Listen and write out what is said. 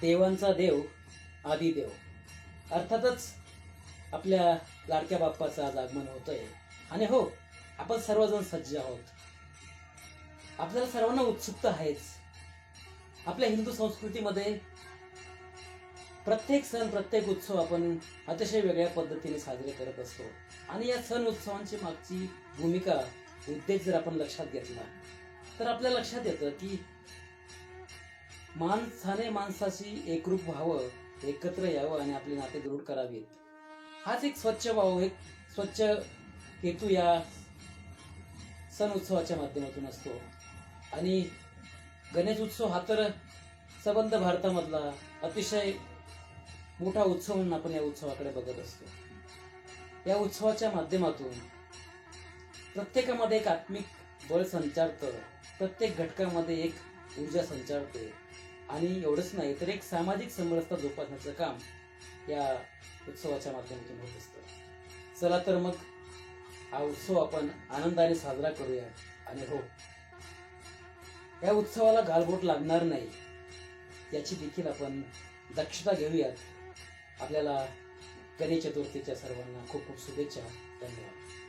देवांचा देव आदिदेव अर्थातच आपल्या लाडक्या बाप्पाचं आज आगमन होतंय. आणि हो आपण सर्वजण सज्ज आहोत. आपल्याला सर्वांना उत्सुकता आहेच. आपल्या हिंदू संस्कृतीमध्ये प्रत्येक सण प्रत्येक उत्सव आपण अतिशय वेगळ्या पद्धतीने साजरे करत असतो. आणि या सण उत्सवांची मागची भूमिका उद्देश जर आपण लक्षात घेतला तर आपल्या लक्षात येतं की माणसाने माणसाशी एकरूप व्हावं एकत्र यावं आणि आपली नाते दृढ करावीत. हाच एक स्वच्छ भाव एक स्वच्छ हेतू या सण उत्सवाच्या माध्यमातून असतो. आणि गणेश उत्सव हा तर सबंध भारतामधला अतिशय मोठा उत्सव म्हणून आपण या उत्सवाकडे बघत असतो. या उत्सवाच्या माध्यमातून प्रत्येकामध्ये एक आत्मिक बळ संचारतं प्रत्येक घटकामध्ये एक ऊर्जा संचारते. आणि एवढंच नाही तर एक सामाजिक समरसता जोपासण्याचं काम या उत्सवाच्या माध्यमातून होत असतं. चला तर मग हा उत्सव आपण आनंदाने साजरा करूया आणि हो या उत्सवाला गालबोट लागणार नाही याची देखील आपण दक्षता घेऊयात. आपल्याला गणेश चतुर्थीच्या सर्वांना खूप खूप शुभेच्छा. धन्यवाद.